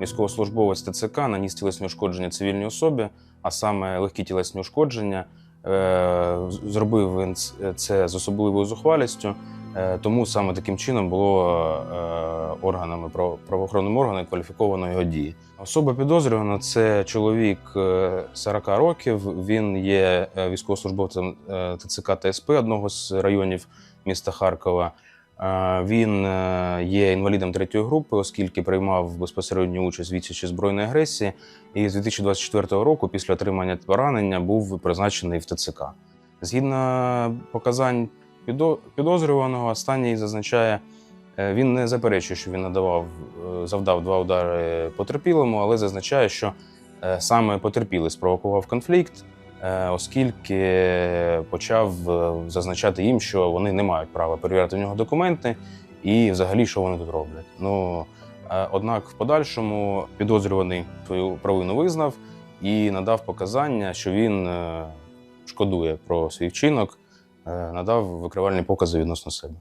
військовослужбовець ТЦК наніс тілесні ушкодження цивільній особі, а саме легкі тілесні ушкодження. Е, Зробив він це з особливою зухвалістю, е, тому саме таким чином було е, органами право- правоохоронними органами кваліфіковано його дії. Особа підозрювана це чоловік е, 40 років. Він є військовослужбовцем ТЦК ТСП одного з районів міста Харкова. Е, Він е, є інвалідом третьої групи, оскільки приймав безпосередню участь в відсічі збройної агресії. І з 2024 року, після отримання поранення, був призначений в ТЦК. Згідно показань підо- підозрюваного, останній зазначає, е, він не заперечує, що він надавав, завдав два удари потерпілому, але зазначає, що саме потерпілий спровокував конфлікт, оскільки почав е, зазначати їм, що вони не мають права перевіряти в нього документи і взагалі, що вони тут роблять. Ну, е, однак, в подальшому підозрюваний свою провину визнав і надав показання, що він е, шкодує про свій вчинок, е, надав викривальні покази відносно себе.